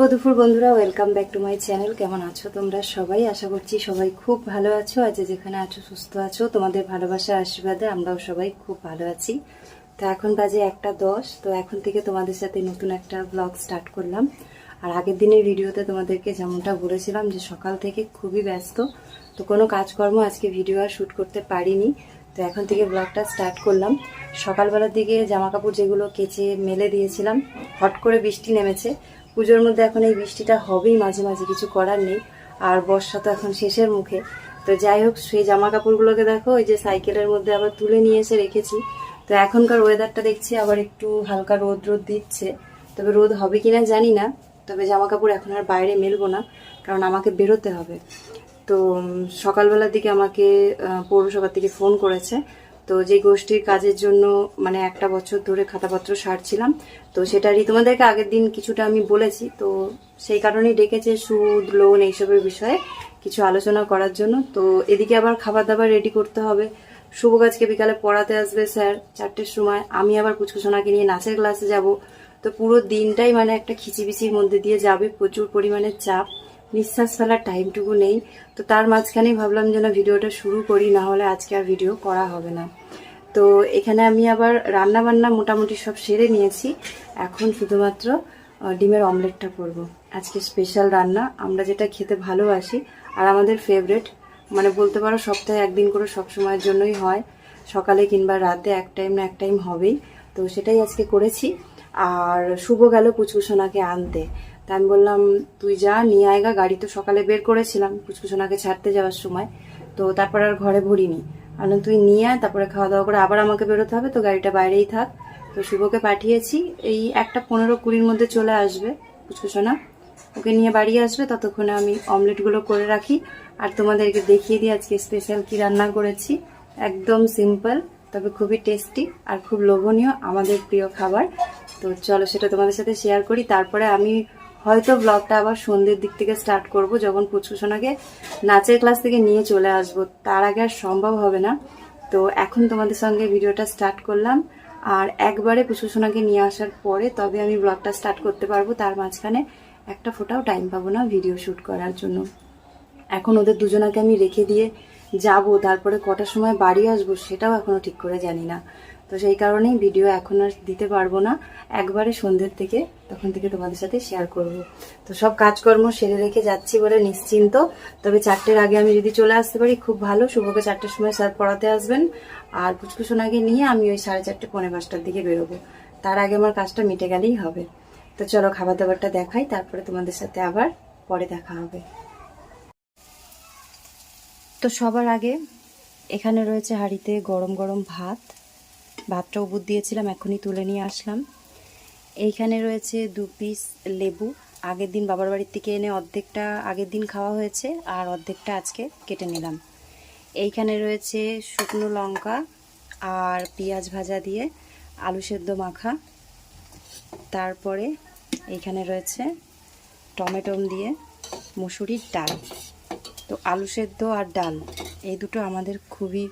শুভ দুপুর বন্ধুরা welcome back to my channel কেমন আছো তোমরা সবাই? আশা করছি সবাই খুব ভালো আছো। আজ যেখানে আছো, সুস্থ আছো। তোমাদের ভালোবাসার আশীর্বাদে আমরাও সবাই খুব ভালো আছি। তো এখন বাজে একটা দশ, তো এখন থেকে তোমাদের সাথে নতুন একটা ব্লগ স্টার্ট করলাম। আর আগের দিনের ভিডিওতে তোমাদেরকে যেমনটা বলেছিলাম যে সকাল থেকে খুবই ব্যস্ত। তো কোনো কাজকর্ম আজকে ভিডিও আর শ্যুট করতে পারিনি। তো এখন থেকে ব্লগটা স্টার্ট করলাম। সকালবেলার দিকে জামা কাপড় যেগুলো কেচে মেলে দিয়েছিলাম, হট করে বৃষ্টি নেমেছে। পুজোর মধ্যে এখন এই বৃষ্টিটা হবেই মাঝে মাঝে কিছু করার নেই। আর বর্ষা তো এখন শেষের মুখে। তো যাই হোক সেই জামা কাপড়গুলোকে দেখো ওই যে সাইকেলের মধ্যে আবার তুলে নিয়ে এসে রেখেছি। তো এখনকার ওয়েদারটা দেখছি আবার একটু হালকা রোদ রোদ দিচ্ছে। তবে রোদ হবে কিনা জানি না তবে জামা কাপড় এখন আর বাইরে মেলবো না কারণ আমাকে বেরোতে হবে। তো সকালবেলার দিকে আমাকে আহ, পৌরসভা থেকে ফোন করেছে তো যে গোষ্ঠীর কাজের জন্য মানে একটা বছর ধরে খাতাপত্র সারছিলাম, তো সেটারই তোমাদেরকে আগের দিন কিছুটা আমি বলেছি। তো সেই কারণেই ডেকেছে সুদ লোন এইসবের বিষয়ে কিছু আলোচনা করার জন্য। তো এদিকে আবার খাবার দাবার রেডি করতে হবে। শুভ গাছকে বিকালে পড়াতে আসবে স্যার চারটের সময়। আমি আবার কুচকুচোনাকে নিয়ে নাচের ক্লাসে যাব। তো পুরো দিনটাই মানে একটা খিচিবিচির মধ্যে দিয়ে যাবে। প্রচুর পরিমাণে চাপ। নিঃশ্বাস ফেলার টাইমটুকু নেই। তো তার মাঝখানেই ভাবলাম যেন ভিডিওটা শুরু করি, না হলে আজকে আর ভিডিও করা হবে না। তো এখানে আমি আবার রান্না বান্না মোটামুটি সব সেরে নিয়েছি। এখন শুধুমাত্র ডিমের অমলেটটা করব। আজকে স্পেশাল রান্না, আমরা যেটা খেতে ভালোবাসি, আর আমাদের ফেভারেট মানে বলতে পারো সপ্তাহে একদিন করে সব সময়ের জন্যই হয়। সকালে কিংবা রাতে এক টাইম না এক টাইম হবেই। তো সেটাই আজকে করেছি। আর শুভ গেল পুচকুসোনাকে আনতে। তা আমি বললাম, তুই যা, নিয়ে আয়গা গাড়ি তো সকালে বের করেছিলাম পুচকুসোনাকে ছাড়তে যাওয়ার সময়। তো তারপর আর ঘরে ভরিনি। আমি তুই নিয়ে আয়, তারপরে খাওয়া দাওয়া করে আবার আমাকে বেরোতে হবে, তো গাড়িটা বাইরেই থাক। তো শুভকে পাঠিয়েছি, এই একটা পনেরো কুড়ির মধ্যে চলে আসবে পুচকুসোনা ওকে নিয়ে বাড়ি আসবে, ততক্ষণে আমি অমলেটগুলো করে রাখি। আর তোমাদেরকে দেখিয়ে দিই আজকে স্পেশাল কি রান্না করেছি। একদম সিম্পল তবে খুবই টেস্টি আর খুব লোভনীয় আমাদের প্রিয় খাবার। তো চলো সেটা তোমাদের সাথে শেয়ার করি, তারপরে আমি হয়তো ব্লগটা আবার সন্ধ্যের দিক থেকে স্টার্ট করব, যখন পুচকুসোনাকে নাচের ক্লাস থেকে নিয়ে চলে আসব, তার আগে আর সম্ভব হবে না। তো এখন তোমাদের সঙ্গে ভিডিওটা স্টার্ট করলাম। আর একবারে পুচকুসোনাকে নিয়ে আসার পরে তবে আমি ব্লগটা স্টার্ট করতে পারব, তার মাঝখানে একটা ফোটাও টাইম পাবো না ভিডিও শ্যুট করার জন্য। এখন ওদের দুজনাকে আমি রেখে দিয়ে যাব, তারপরে কটার সময় বাড়ি আসব সেটাও এখনও ঠিক করে জানি না। তো সেই কারণেই ভিডিও এখন আর দিতে পারব না। একবারে সন্ধ্যের থেকে তখন থেকে তোমাদের সাথে শেয়ার করব। তো সব কাজকর্ম সেরে রেখে যাচ্ছি বলে নিশ্চিন্ত। তবে চারটের আগে আমি যদি চলে আসতে পারি, খুব ভালো। শুভকে চারটের সময় স্যার পড়াতে আসবেন। আর পুচকুসোনাকে নিয়ে আমি ওই সাড়ে চারটে, পৌনে পাঁচটার দিকে বেরোবো। তার আগে আমার কাজটা মিটে গেলেই হবে। তো চলো খাবার দাবারটা দেখাই, তারপরে তোমাদের সাথে আবার পরে দেখা হবে। তো সবার আগে এখানে রয়েছে হাঁড়িতে গরম গরম ভাত। ভাতটা উবুর দিয়েছিলাম, এখনই তুলে নিয়ে আসলাম। এইখানে রয়েছে দু পিস লেবু। আগের দিন বাবার বাড়ির থেকে এনে অর্ধেকটা আগের দিন খাওয়া হয়েছে, আর অর্ধেকটা আজকে কেটে নিলাম। এইখানে রয়েছে শুকনো লঙ্কা আর পেঁয়াজ ভাজা দিয়ে আলু সেদ্ধ মাখা। তারপরে এইখানে রয়েছে টমেটোম দিয়ে মুসুরির ডাল। তো আলু সেদ্ধ আর ডাল, এই দুটো আমাদের খুবই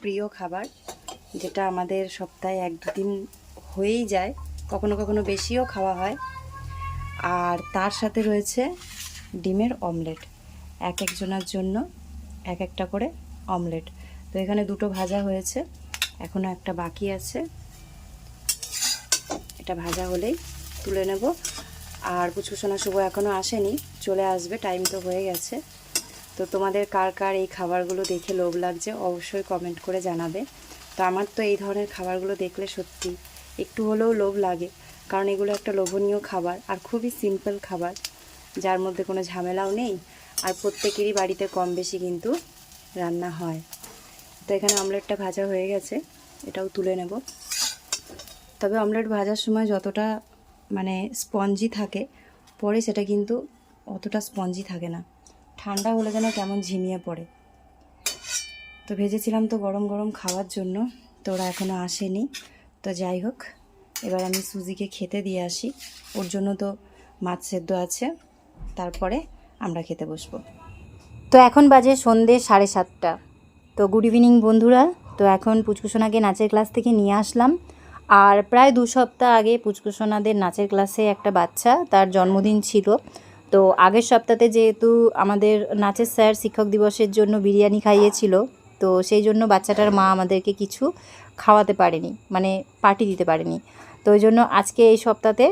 প্রিয় খাবার। যেটা আমাদের সপ্তাহে এক দুদিন হয়েই যায়, কখনো কখনো বেশিও খাওয়া হয়। আর তার সাথে রয়েছে ডিমের অমলেট। এক একজনের জন্য এক একটা করে অমলেট। তো এখানে দুটো ভাজা হয়েছে এখনও একটা বাকি আছে। এটা ভাজা হলেই তুলে নেব। আর পুচকুসোনা শুভ এখনও আসেনি, চলে আসবে, টাইম তো হয়ে গেছে। তো তোমাদের কার কার এই খাবারগুলো দেখে লোভ লাগছে, অবশ্যই কমেন্ট করে জানাবে। তো আমার তো এই ধরনের খাবারগুলো দেখলে সত্যি একটু হলেও লোভ লাগে, কারণ এগুলো একটা লোভনীয় খাবার আর খুবই সিম্পল খাবার, যার মধ্যে কোনো ঝামেলাও নেই আর প্রত্যেকেরই বাড়িতে কম বেশি কিন্তু রান্না হয়। তো এখানে অমলেটটা ভাজা হয়ে গেছে, এটাও তুলে নেব। তবে অমলেট ভাজার সময় যতটা মানে স্পঞ্জি থাকে, পরে সেটা কিন্তু অতটা স্পঞ্জি থাকে না। ঠান্ডা হলে যেন কেমন ঝিমিয়ে পড়ে। তো ভেজেছিলাম তো গরম গরম খাওয়ার জন্য। তো ওরা এখনও আসেনি। তো যাই হোক, এবার আমি সুজিকে খেতে দিয়ে আসি। ওর জন্য তো মাছ সেদ্ধ আছে। তারপরে আমরা খেতে বসবো। তো এখন বাজে সন্ধে সাড়ে সাতটা। তো গুড ইভিনিং বন্ধুরা। তো এখন পুচকুসোনাকে নাচের ক্লাস থেকে নিয়ে আসলাম। আর প্রায় দু সপ্তাহ আগে পুচকুসোনাদের নাচের ক্লাসে একটা বাচ্চা, তার জন্মদিন ছিল। তো আগের সপ্তাহে যেহেতু আমাদের নাচের স্যার শিক্ষক দিবসের জন্য বিরিয়ানি খাইয়েছিল তো সেই জন্য বাচ্চাটার মা আমাদেরকে কিছু খাওয়াতে পারেনি মানে পার্টি দিতে পারেনি। তো ওই জন্য আজকে এই সপ্তাহে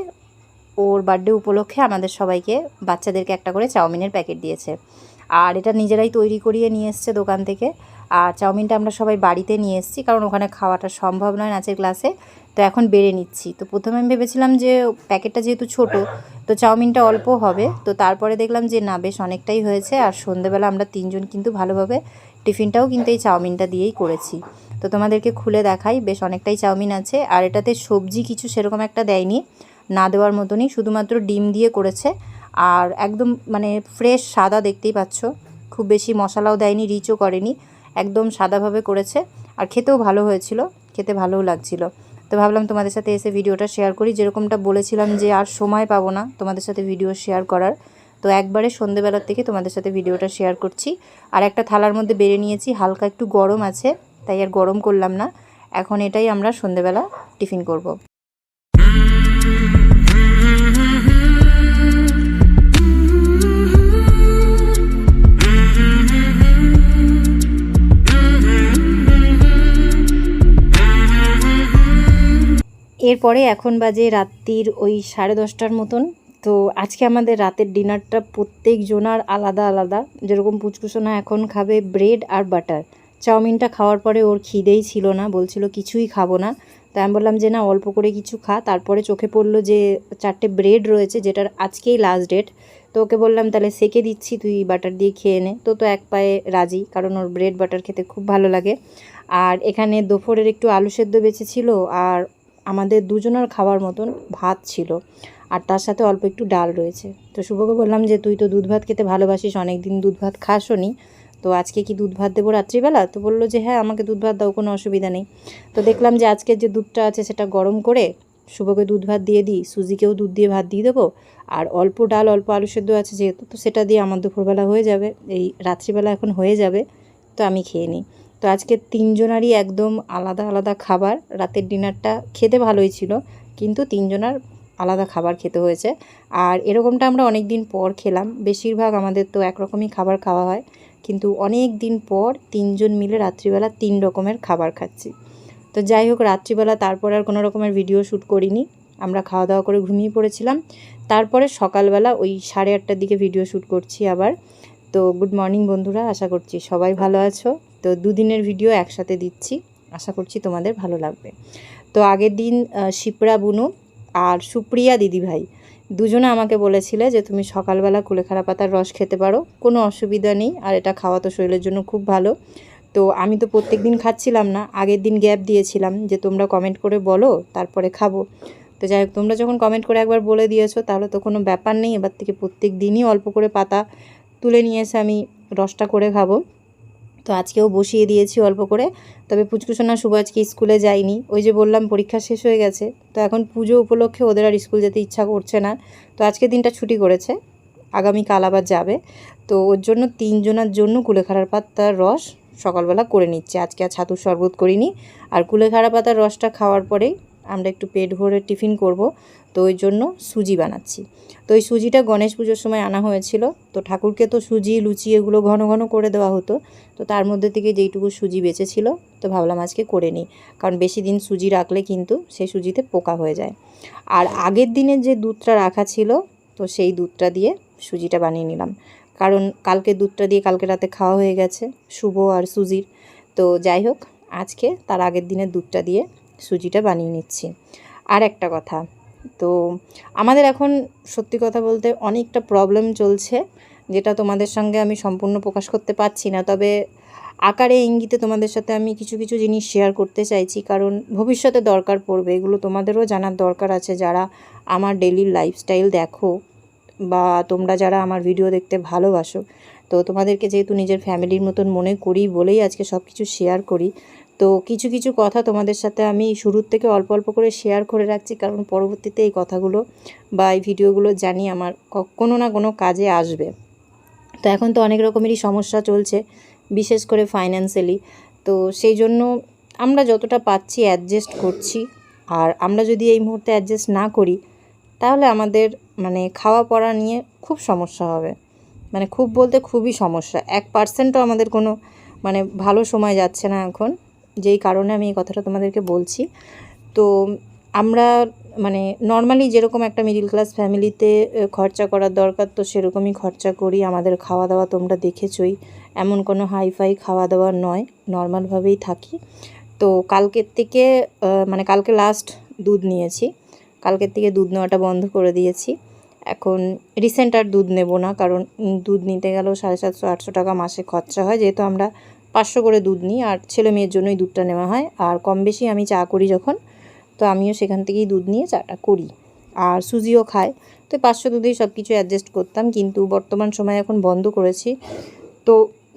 ওর বার্থডে উপলক্ষে আমাদের সবাইকে বাচ্চাদেরকে একটা করে চাউমিনের প্যাকেট দিয়েছে। আর এটা নিজেরাই তৈরি করিয়ে নিয়ে এসছে দোকান থেকে। আর চাউমিনটা আমরা সবাই বাড়িতে নিয়ে এসেছি, কারণ ওখানে খাওয়াটা সম্ভব নয় নাচের ক্লাসে তো এখন বেড়ে নিচ্ছি। তো প্রথমে আমি ভেবেছিলাম যে প্যাকেটটা যেহেতু ছোট, তো চাউমিনটা অল্প হবে। তো তারপরে দেখলাম যে না, বেশ অনেকটাই হয়েছে। আর সন্ধেবেলা আমরা তিনজন কিন্তু ভালোভাবে টিফিনটাও কিন্তু এই চাউমিনটা দিয়েই করেছি। তো তোমাদেরকে খুলে দেখাই, বেশ অনেকটাই চাউমিন আছে। আর এটাতে সবজি কিছু সেরকম একটা দেয়নি, না দেওয়ার মতনই, শুধুমাত্র ডিম দিয়ে করেছে। আর একদম মানে ফ্রেশ, সাদা দেখতেই পাচ্ছ। খুব বেশি মশলাও দেয়নি, রিচও করেনি, একদম সাদাভাবে করেছে। আর খেতেও ভালো হয়েছিল, খেতে ভালোও লাগছিল। তো ভাবলাম তোমাদের সাথে এসে ভিডিওটা শেয়ার করি। যেরকমটা বলেছিলাম যে আর সময় পাবো না তোমাদের সাথে ভিডিও শেয়ার করার তো একবারে সন্ধেবেলার থেকে তোমাদের সাথে ভিডিওটা শেয়ার করছি। আর একটা থালার মধ্যে বেড়ে নিয়েছি, হালকা একটু গরম আছে, তাই আর গরম করলাম না। এখন এটাই আমরা সন্ধেবেলা টিফিন করব। এরপরে এখন বাজে রাত্রির ওই সাড়ে দশটার মতন। তো আজকে আমাদের রাতের ডিনারটা প্রত্যেক জনার আলাদা আলাদা। যেরকম পুচকুসোনা এখন খাবে ব্রেড আর বাটার। চাউমিনটা খাওয়ার পরে ওর খিদেই ছিল না, বলছিল কিছুই খাব না। তো আমি বললাম যে, না, অল্প করে কিছু খা। তারপরে চোখে পড়ল যে, চারটে ব্রেড রয়েছে যেটার আজকেই লাস্ট ডেট তো ওকে বললাম, তাহলে সেকে দিচ্ছি, তুই বাটার দিয়ে খেয়ে নে। তো তো এক পায়ে রাজি, কারণ ওর ব্রেড বাটার খেতে খুব ভালো লাগে। আর এখানে দুপুরের একটু আলু সেদ্ধ বেঁচেছিল, আর আমাদের দুজনের খাওয়ার মতন ভাত ছিল। আর তার সাথে অল্প একটু ডাল রয়েছে। তো শুভকে বললাম যে, তুই তো দুধ ভাত খেতে ভালোবাসিস অনেক দিন দুধ ভাত খাসও নি তো আজকে কি দুধ ভাত দেবো রাত্রিবেলা? তো বলল যে হ্যাঁ আমাকে দুধ ভাত দাও, কোনো অসুবিধা নেই। তো দেখলাম যে, আজকের যে দুধটা আছে সেটা গরম করে শুভকে দুধ ভাত দিয়ে দিই, সুজিকেও দুধ দিয়ে ভাত দিয়ে দেবো। আর অল্প ডাল, অল্প আলু সেদ্ধ আছে যেহেতু, তো সেটা দিয়ে আমার দুপুরবেলা হয়ে যাবে, এই রাত্রিবেলা এখন হয়ে যাবে, তো আমি খেয়ে নিই। তো আজকে তিনজনারই একদম আলাদা আলাদা খাবার, রাতের ডিনারটা খেতে ভালোই ছিল, কিন্তু তিনজনার আলাদা খাবার খেতে হয়েছে। আর এরকমটা আমরা অনেক দিন পর খেলাম। বেশিরভাগ আমাদের তো একরকমই খাবার খাওয়া হয়। কিন্তু অনেক দিন পর তিনজন মিলে রাত্রিবেলা তিন রকমের খাবার খাচ্ছি। তো যাই হোক, রাত্রিবেলা তারপর আর কোনো রকমের ভিডিও শ্যুট করিনি। আমরা খাওয়া দাওয়া করে ঘুমিয়ে পড়েছিলাম। তারপরে সকালবেলা ওই সাড়ে আটটার দিকে ভিডিও শ্যুট করছি আবার। তো গুড মর্নিং বন্ধুরা, আশা করছি সবাই ভালো আছো। তো দুদিনের ভিডিও একসাথে দিচ্ছি। আশা করছি তোমাদের ভালো লাগবে। তো আগের দিন শিপ্রা বুনু আর সুপ্রিয়া দিদিভাই দুজনে আমাকে বলেছিলে যে তুমি সকালবেলা কুলেখাড়া পাতার রস খেতে পারো, কোনো অসুবিধা নেই, আর এটা খাওয়া তো শরীরের জন্য খুব ভালো। তো আমি তো প্রত্যেক দিন খাচ্ছিলাম না, আগের দিন গ্যাপ দিয়েছিলাম যে তোমরা কমেন্ট করে বলো, তারপরে খাব। তো যাই হোক, তোমরা যখন কমেন্ট করে একবার বলে দিয়েছ, তাহলে তো কোনো ব্যাপার নেই, এবার থেকে প্রত্যেক দিনই অল্প করে পাতা তুলে নিয়ে এসে আমি রসটা করে খাব। তো আজকেও বসিয়ে দিয়েছি অল্প করে। তবে পুচকুসোনা শুভ আজকে স্কুলে যায়নি। ওই যে বললাম, পরীক্ষা শেষ হয়ে গেছে। তো এখন পুজো উপলক্ষে ওদের আর স্কুল যেতে ইচ্ছা করছে না। তো আজকে দিনটা ছুটি করেছে। আগামীকাল আবার যাবে। তো ওর জন্য তিনজনের জন্য কুলেখাড়ার পাতার রস সকালবেলা করে নিচ্ছে। আজকে আর ছাতুর শরবত করিনি। আর কুলেখাড়া পাতার রসটা খাওয়ার পরেই আমরা একটু পেট ভরে টিফিন করব। তো ওই জন্য সুজি বানাচ্ছি। তো ওই সুজিটা গণেশ পুজোর সময় আনা হয়েছিল। তো ঠাকুরকে তো সুজি, লুচি এগুলো ঘন ঘন করে দেওয়া হতো। তো তার মধ্যে থেকে যেইটুকু সুজি বেঁচেছিল, তো ভাবলাম আজকে করে নিই। কারণ বেশি দিন সুজি রাখলে কিন্তু সেই সুজিতে পোকা হয়ে যায়। আর আগের দিনের যে দুধটা রাখা ছিল, তো সেই দুধটা দিয়ে সুজিটা বানিয়ে নিলাম। কারণ কালকে দুধটা দিয়ে কালকে রাতে খাওয়া হয়ে গেছে, শুভ আর সুজির। তো যাই হোক, আজকে তার আগের দিনের দুধটা দিয়ে সুজিটা বানিয়ে নিচ্ছি। আর একটা কথা, তো আমাদের এখন সত্যি কথা বলতে অনেকটা প্রবলেম চলছে, যেটা তোমাদের সঙ্গে আমি সম্পূর্ণ প্রকাশ করতে পারছি না। তবে আকারে ইঙ্গিতে তোমাদের সাথে আমি কিছু কিছু জিনিস শেয়ার করতে চাইছি, কারণ ভবিষ্যতে দরকার পড়বে, এগুলো তোমাদেরও জানার দরকার আছে। যারা আমার ডেলি লাইফস্টাইল দেখো বা তোমরা যারা আমার ভিডিও দেখতে ভালোবাসো, তো তোমাদেরকে যেহেতু নিজের ফ্যামিলির মতন মনে করি বলেই আজকে সব কিছু শেয়ার করি তো কিছু কিছু কথা তোমাদের সাথে আমি শুরুর থেকে অল্প অল্প করে শেয়ার করে রাখছি, কারণ পরবর্তীতে এই কথাগুলো বা এই ভিডিওগুলো জানি আমার কোনো না কোনো কাজে আসবে। তো এখন তো অনেক রকমেরই সমস্যা চলছে, বিশেষ করে ফাইন্যান্সিয়ালি তো সেই জন্য আমরা যতটা পাচ্ছি অ্যাডজাস্ট করছি, আর আমরা যদি এই মুহূর্তে অ্যাডজাস্ট না করি, তাহলে আমাদের মানে খাওয়া, পড়া নিয়ে খুব সমস্যা হবে। মানে খুব বলতে খুবই সমস্যা। এক পার্সেন্টও আমাদের কোনো মানে ভালো সময় যাচ্ছে না এখন। যেই কারণে আমি এই কথাটা তোমাদেরকে বলছি। তো আমরা মানে নর্মালি যেরকম একটা মিডিল ক্লাস ফ্যামিলিতে খরচা করার দরকার, তো সেরকমই খরচা করি। আমাদের খাওয়া দাওয়া তোমরা দেখেছই। এমন কোনো হাইফাই খাওয়া দাওয়া নয় নর্মালভাবেই থাকি। তো কালকের থেকে মানে কালকে লাস্ট দুধ নিয়েছি। কালকের থেকে দুধ নেওয়াটা বন্ধ করে দিয়েছি। এখন রিসেন্ট আর দুধ নেব না, কারণ দুধ নিতে গেলেও সাড়ে সাতশো, আটশো টাকা মাসে খরচা হয়। যেহেতু আমরা পাঁচশো করে দুধ নিই, আর ছেলে মেয়ের জন্যই দুধটা নেওয়া হয়। আর কম বেশি আমি চা করি যখন, তো আমিও সেখান থেকেই দুধ নিয়ে চাটা করি। আর সুজিও খায়, তো পাঁচশো দুধেই সব কিছু অ্যাডজাস্ট করতাম, কিন্তু বর্তমান সময়ে এখন বন্ধ করেছি। তো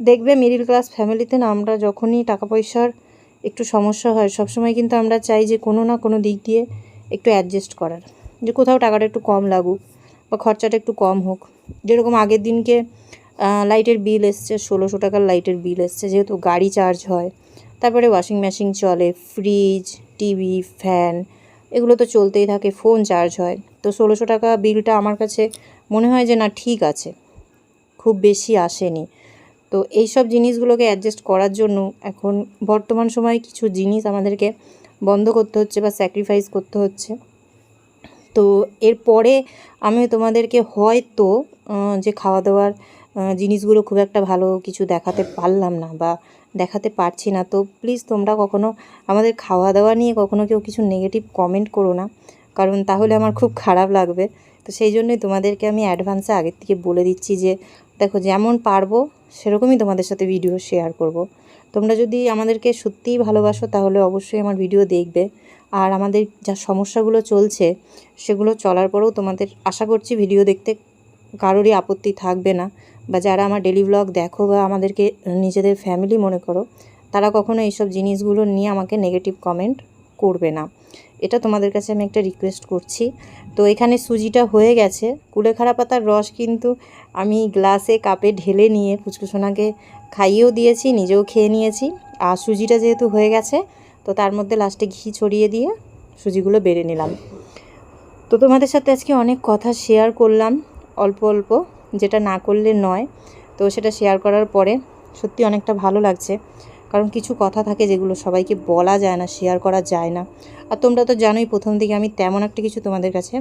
দেখবে মিডিল ক্লাস ফ্যামিলিতে না, আমরা যখনই টাকা পয়সার একটু সমস্যা হয়, সবসময় কিন্তু আমরা চাই যে কোনো না কোনো দিক দিয়ে একটু অ্যাডজাস্ট করার। যে কোথাও টাকাটা একটু কম লাগুক বা খরচাটা একটু কম হোক। যেরকম আগের দিনকে লাইটের বিল এসছে, ষোলোশো টাকার লাইটের বিল এসছে, যেহেতু গাড়ি চার্জ হয়। তারপরে ওয়াশিং মেশিন চলে ফ্রিজ টিভি ফ্যান এগুলো তো চলতেই থাকে ফোন চার্জ হয়। তো ষোলোশো টাকা বিলটা আমার কাছে মনে হয় যে না, ঠিক আছে। খুব বেশি আসেনি। তো এই সব জিনিসগুলোকে অ্যাডজাস্ট করার জন্য এখন বর্তমান সময়ে কিছু জিনিস আমাদেরকে বন্ধ করতে হচ্ছে বা স্যাক্রিফাইস করতে হচ্ছে। তো এরপরে আমি তোমাদেরকে হয়তো যে খাওয়া দাওয়ার জিনিসগুলো খুব একটা ভালো কিছু দেখাতে পারলাম না বা দেখাতে পারছি না। তো প্লিজ তোমরা কখনো আমাদের খাওয়া দাওয়া নিয়ে কখনো কেউ কিছু নেগেটিভ কমেন্ট করো না, কারণ তাহলে আমার খুব খারাপ লাগবে। তো সেই জন্যই তোমাদেরকে আমি অ্যাডভান্সে আগের থেকে বলে দিচ্ছি যে, দেখো যেমন পারব, সেরকমই তোমাদের সাথে ভিডিও শেয়ার করব। তোমরা যদি আমাদেরকে সত্যিই ভালোবাসো, তাহলে অবশ্যই আমার ভিডিও দেখবে। আর আমাদের যা সমস্যাগুলো চলছে, সেগুলো চলার পরেও তোমাদের, আশা করছি ভিডিও দেখতে কারোরই আপত্তি থাকবে না। বা যারা আমার ডেলি ব্লগ দেখো বা আমাদেরকে নিজেদের ফ্যামিলি মনে করো, তারা কখনো এইসব জিনিসগুলো নিয়ে আমাকে নেগেটিভ কমেন্ট করবে না। এটা তোমাদের কাছে আমি একটা রিকোয়েস্ট করছি। তো এখানে সুজিটা হয়ে গেছে। কুলেখাড়া পাতার রস কিন্তু আমি গ্লাসে কাপে ঢেলে নিয়ে ফুচকুসোনাকে খাইয়েও দিয়েছি, নিজেও খেয়ে নিয়েছি। আর সুজিটা যেহেতু হয়ে গেছে, তো তার মধ্যে লাস্টে ঘি ছড়িয়ে দিয়ে সুজিগুলো বেড়ে নিলাম। তো তোমাদের সাথে আজকে অনেক কথা শেয়ার করলাম। অল্প অল্প, যেটা না করলে নয়। তো সেটা শেয়ার করার পরে সত্যি অনেকটা ভালো লাগছে। কারণ কিছু কথা থাকে যেগুলো সবাইকে বলা যায় না শেয়ার করা যায় না। আর তোমরা তো জানোই প্রথম থেকে আমি তেমন একটা কিছু তোমাদের কাছে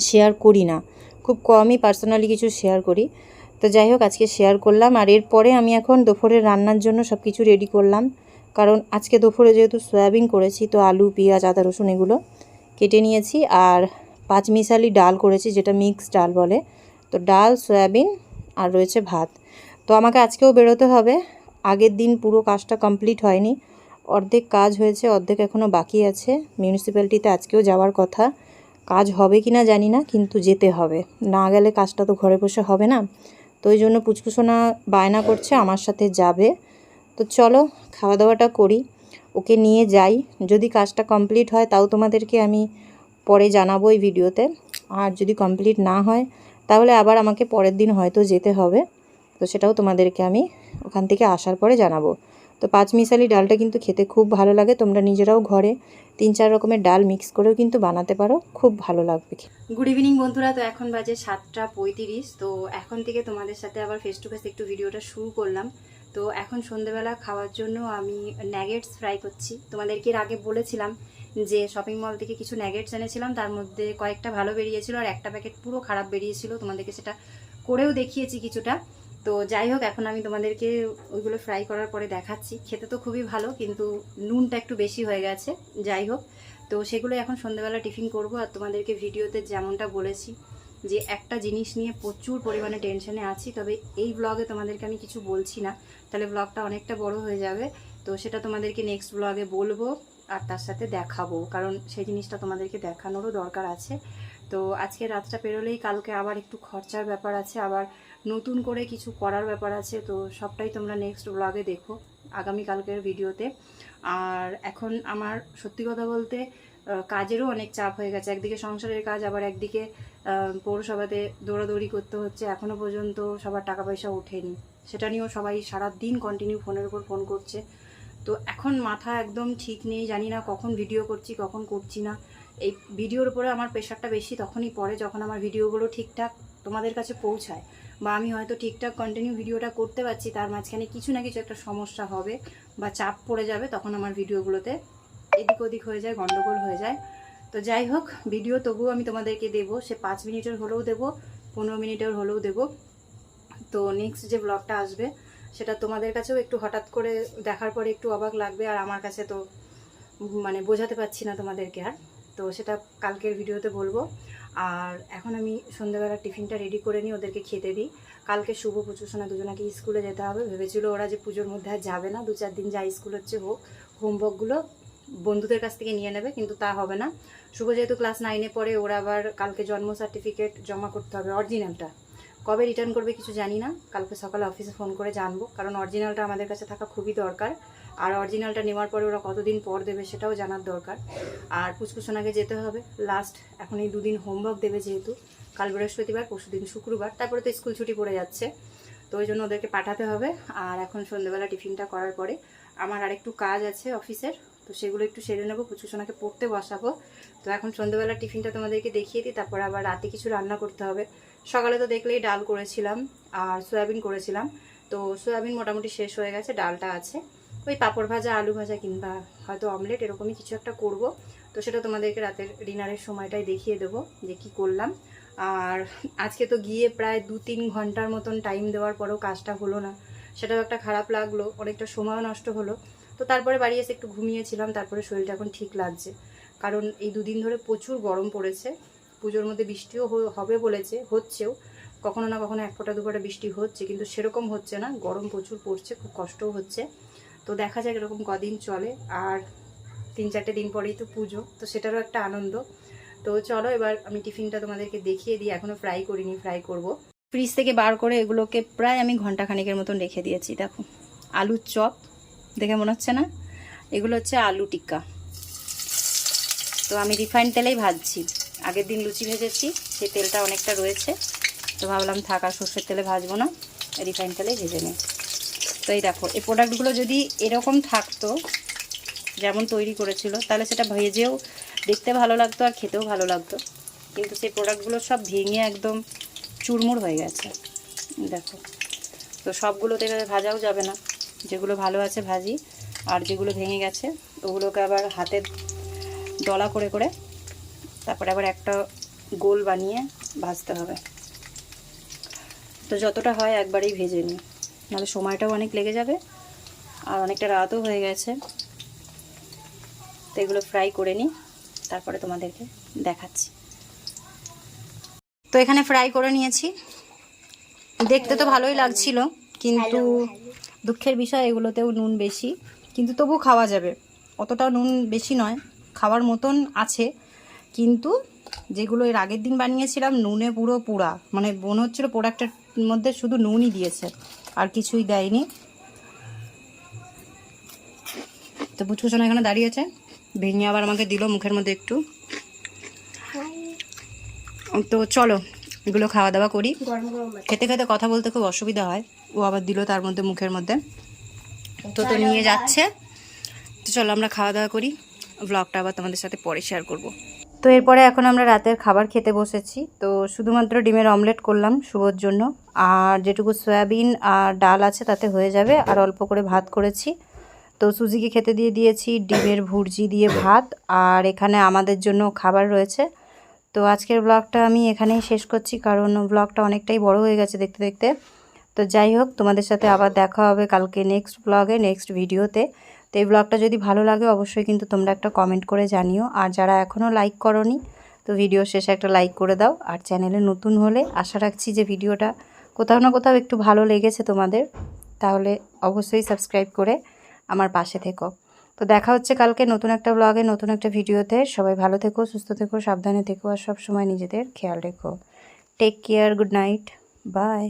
শেয়ার করি না। খুব কমই পার্সোনালি কিছু শেয়ার করি। তো যাই হোক, আজকে শেয়ার করলাম। আর এরপরে আমি এখন দুপুরের রান্নার জন্য সব কিছু রেডি করলাম। কারণ আজকে দুপুরে যেহেতু সয়াবিন করেছি, তো আলু, পেঁয়াজ, আদা, রসুন এগুলো কেটে নিয়েছি। আর পাঁচ মিশালি ডাল করেছি, যেটা মিক্স ডাল বলে। তো ডাল, সয়াবিন আর রয়েছে ভাত। তো আমাকে আজকেও বেরোতে হবে। আগের দিন পুরো কাজটা কমপ্লিট হয়নি। অর্ধেক কাজ হয়েছে, অর্ধেক এখনও বাকি আছে। মিউনিসিপ্যালিটিতে আজকেও যাওয়ার কথা। কাজ হবে কি না জানি না, কিন্তু যেতে হবে। না গেলে কাজটা তো ঘরে বসে হবে না। তো ওই জন্য পুচকুসোনা বায়না করছে, আমার সাথে যাবে। তো চলো, খাওয়া দাওয়াটা করি। ওকে নিয়ে যাই। যদি কাজটা কমপ্লিট হয়, তাও তোমাদেরকে আমি পরে জানাব এই ভিডিওতে। আর যদি কমপ্লিট না হয়, তাহলে আবার আমাকে পরের দিন হয়তো যেতে হবে। তো সেটাও তোমাদেরকে আমি ওখান থেকে আসার পরে জানাব। তো পাঁচ মিশালি ডালটা কিন্তু খেতে খুব ভালো লাগে, তোমরা নিজেরাও ঘরে তিন চার রকমের ডাল মিক্স করেও কিন্তু বানাতে পারো, খুব ভালো লাগবে গুড ইভিনিং বন্ধুরা, তো এখন বাজে সাতটা পঁয়ত্রিশ, তো এখন থেকে তোমাদের সাথে আবার ফেস টু ফেস একটু ভিডিওটা শুরু করলাম। তো এখন সন্ধেবেলা খাওয়ার জন্য আমি ন্যাগেটস ফ্রাই করছি। তোমাদেরকে এর আগে বলেছিলাম যে শপিং মল থেকে কিছু ন্যাগেটস এনেছিলাম, তার মধ্যে কয়েকটা ভালো বেরিয়েছিল আর একটা প্যাকেট পুরো খারাপ বেরিয়েছিল। তোমাদেরকে সেটা করেও দেখিয়েছি কিছুটা। তো যাই হোক, এখন আমি তোমাদেরকে ওইগুলো ফ্রাই করার পরে দেখাচ্ছি। খেতে তো খুবই ভালো, কিন্তু নুনটা একটু বেশি হয়ে গেছে। যাই হোক, তো সেগুলো এখন সন্ধ্যেবেলা টিফিন করব আর তোমাদেরকে ভিডিওতে যেমনটা বলেছি যে একটা জিনিস নিয়ে প্রচুর পরিমাণে টেনশনে আছি। তবে এই ব্লগে তোমাদেরকে আমি কিছু বলছি না। তাহলে ব্লগটা অনেকটা বড় হয়ে যাবে। তো সেটা তোমাদেরকে নেক্সট ব্লগে বলব। আর তার সাথে দেখাবো, কারণ সেই জিনিসটা তোমাদেরকে দেখানোরও দরকার আছে। তো আজকে রাতটা পেরোলেই কালকে আবার একটু খরচার ব্যাপার আছে, আবার নতুন করে কিছু করার ব্যাপার আছে, তো সবটাই তোমরা নেক্সট ব্লগে দেখো আগামীকালকের ভিডিওতে আর এখন আমার সত্যি কথা বলতে কাজেরও অনেক চাপ হয়ে গেছে। একদিকে সংসারের কাজ, আবার একদিকে পৌরসভাতে দৌড়াদৌড়ি করতে হচ্ছে। এখনও পর্যন্ত সবার টাকা পয়সা ওঠেনি। সেটা নিয়েও সবাই সারা দিন কন্টিনিউ ফোনের উপর ফোন করছে। তো এখন মাথা একদম ঠিক নেই, জানি না কখন ভিডিও করছি, কখন করছি না। এই ভিডিওর উপরে আমার প্রেশারটা বেশি তখনই পড়ে যখন আমার ভিডিওগুলো ঠিকঠাক তোমাদের কাছে পৌঁছায় বা আমি হয়তো ঠিকঠাক কন্টিনিউ ভিডিওটা করতে পারছি, তার মাঝখানে কিছু না কিছু একটা সমস্যা হবে বা চাপ পড়ে যাবে, তখন আমার ভিডিওগুলোতে এদিক ওদিক হয়ে যায়, গন্ডগোল হয়ে যায়। তো যাই হোক ভিডিও তবুও আমি তোমাদেরকে দেবো, সে পাঁচ মিনিটের হলেও দেবো, পনেরো মিনিটের হলেও দেবো। তো নেক্সট যে ব্লগটা আসবে সেটা তোমাদের কাছেও একটু হঠাৎ করে দেখার পরে একটু অবাক লাগবে, আর আমার কাছে তো মানে বোঝাতে পারছি না তোমাদেরকে আর। তো সেটা কালকের ভিডিওতে বলব। আর এখন আমি সন্ধ্যাবেলা টিফিনটা রেডি করে নিই ওদেরকে খেতে দিই। কালকে শুভ পুজোসোনা দুজনাকে স্কুলে যেতে হবে। ভেবেছিল ওরা যে পুজোর মধ্যে আর যাবে না দু চার দিন যা স্কুল হচ্ছে হোক, হোমওয়ার্কগুলো বন্ধুদের কাছ থেকে নিয়ে নেবে, কিন্তু তা হবে না। শুভ যেহেতু ক্লাস নাইনে পড়ে, ওরা আবার কালকে জন্ম সার্টিফিকেট জমা করতে হবে অরিজিনালটা কবে রিটার্ন করবে কিছু জানি না। কালকে সকালে অফিসে ফোন করে জানব। কারণ অরিজিনালটা আমাদের কাছে থাকা খুবই দরকার। আর অরিজিনালটা নেওয়ার পরে ওরা কতদিন পর দেবে সেটাও জানার দরকার। আর পুচকুসোনাকে যেতে হবে। লাস্ট এখন এই দুদিন হোমওয়ার্ক দেবে যেহেতু। কাল বৃহস্পতিবার, পরশু দিন শুক্রবার। তারপরে তো স্কুল ছুটি পড়ে যাচ্ছে। তো ওই জন্য ওদেরকে পাঠাতে হবে। আর এখন সন্ধ্যেবেলা টিফিনটা করার পরে আমার আরেকটু কাজ আছে অফিসের। তো সেগুলো একটু সেরে নেব, পুচকুসোনাকে পড়তে বসাবো। তো এখন সন্ধ্যেবেলা টিফিনটা তোমাদেরকে দেখিয়ে দিই। তারপর আবার রাতে কিছু রান্না করতে হবে। সকালে তো দেখলেই ডাল করেছিলাম আর সয়াবিন করেছিলাম। তো সয়াবিন মোটামুটি শেষ হয়ে গেছে, ডালটা আছে। ওই পাঁপড় ভাজা, আলু ভাজা কিংবা হয়তো অমলেট এরকমই কিছু একটা করব। তো সেটা তোমাদেরকে রাতের ডিনারের সময়টাই দেখিয়ে দেবো যে কি করলাম। আর আজকে তো গিয়ে প্রায় দু তিন ঘণ্টার মতন টাইম দেওয়ার পরেও কাজটা হলো না। সেটাও একটা খারাপ লাগল, অনেকটা সময়ও নষ্ট হলো। তো তারপরে বাড়ি এসে একটু ঘুমিয়েছিলাম, তারপরে শরীরটা এখন ঠিক লাগছে। কারণ এই দুদিন ধরে প্রচুর গরম পড়েছে। পুজোর মধ্যে বৃষ্টিও হবে বলেছে, হচ্ছেও। কখনো না কখনো এক ফোঁটা, দু ফোঁটা বৃষ্টি হচ্ছে, কিন্তু সেরকম হচ্ছে না। গরম প্রচুর পড়ছে, খুব কষ্টও হচ্ছে। তো দেখা যাক এরকম কদিন চলে। আর তিন চারটে দিন পরেই তো পুজো, তো সেটারও একটা আনন্দ। তো চলো এবার আমি টিফিনটা তোমাদেরকে দেখিয়ে দিই। এখনও ফ্রাই করিনি, ফ্রাই করব। ফ্রিজ থেকে বার করে এগুলোকে প্রায় আমি ঘণ্টা খানিকের মতন রেখে দিয়েছি, দেখো। আলুর চপ, দেখে মনে হচ্ছে না? এগুলো হচ্ছে আলু টিক্কা। তো আমি রিফাইন তেলেই ভাজছি। আগের দিন লুচি ভেজেছি, সেই তেলটা অনেকটা রয়েছে। তো ভাবলাম থাকা সর্ষের তেলে ভাজবো না রিফাইন তেলেই ভেজে নিই। তো এই দেখো, এই প্রোডাক্টগুলো যদি এরকম থাকতো, যেমন তৈরি করেছিল, তাহলে সেটা ভেজেও দেখতে ভালো লাগতো আর খেতেও ভালো লাগতো। কিন্তু সেই প্রোডাক্টগুলো সব ভেঙে একদম চুরমুর হয়ে গেছে। দেখো, তো সবগুলোতে ভাজাও যাবে না। যেগুলো ভালো আছে ভাজি, আর যেগুলো ভেঙে গেছে, ওগুলোকে আবার হাতে ডলা করে করে তারপরে আবার একটা গোল বানিয়ে ভাজতে হবে। তো যতটা হয় একবারেই ভেজে নিই। নাহলে সময়টাও অনেক লেগে যাবে আর অনেকটা রাতও হয়ে গেছে। তো এগুলো ফ্রাই করে নিই তারপরে তোমাদেরকে দেখাচ্ছি। তো এখানে ফ্রাই করে নিয়েছি। দেখতে তো ভালোই লাগছিল কিন্তু দুঃখের বিষয় এগুলোতেও নুন বেশি কিন্তু তবু খাওয়া যাবে। অতটাও নুন বেশি নয় খাওয়ার মতন আছে। কিন্তু যেগুলো এর আগের দিন বানিয়েছিলাম, নুনে পুরো পুরা। মানে মনে হচ্ছিল প্রোডাক্টের মধ্যে শুধু নুনই দিয়েছে, আর কিছুই দেয়নি। তো বুঝকুশোনা এখানে দাঁড়িয়েছে ভেঙে আবার আমাকে দিল মুখের মধ্যে একটু। তো চলো, এগুলো খাওয়া দাওয়া করি। খেতে খেতে কথা বলতে খুব অসুবিধা হয়। ও আবার দিল তার মধ্যে মুখের মধ্যে। তো তো নিয়ে যাচ্ছে। তো চলো আমরা খাওয়া দাওয়া করি। ব্লগটা আবার তোমাদের সাথে পরে শেয়ার করব। তো এরপরে এখন আমরা রাতের খাবার খেতে বসেছি। তো শুধুমাত্র ডিমের অমলেট করলাম শুভর জন্য। আর যেটুকু সয়াবিন আর ডাল আছে তাতে হয়ে যাবে। আর অল্প করে ভাত করেছি। তো সুজিকে খেতে দিয়ে দিয়েছি ডিমের ভুর্জি দিয়ে ভাত। আর এখানে আমাদের জন্য খাবার রয়েছে। তো আজকের ব্লগটা আমি এখানেই শেষ করছি, কারণ ব্লগটা অনেকটাই বড় হয়ে গেছে দেখতে দেখতে। তো যাই হোক, তোমাদের সাথে আবার দেখা হবে কালকে নেক্সট ব্লগে নেক্সট ভিডিওতে তো এই ব্লগটা যদি ভালো লাগে, অবশ্যই কিন্তু তোমরা একটা কমেন্ট করে জানিও। আর যারা এখনও লাইক করনি, তো ভিডিও শেষে একটা লাইক করে দাও। আর চ্যানেলে নতুন হলে আশা রাখছি যে ভিডিওটা কোথাও না কোথাও একটু ভালো লেগেছে তোমাদের, তাহলে অবশ্যই সাবস্ক্রাইব করে আমার পাশে থেকো। তো দেখা হচ্ছে কালকে নতুন একটা ব্লগে নতুন একটা ভিডিওতে সবাই ভালো থেকো, সুস্থ থেকো, সাবধানে থেকো, আর সব সময় নিজেদের খেয়াল রেখো। Take care good night bye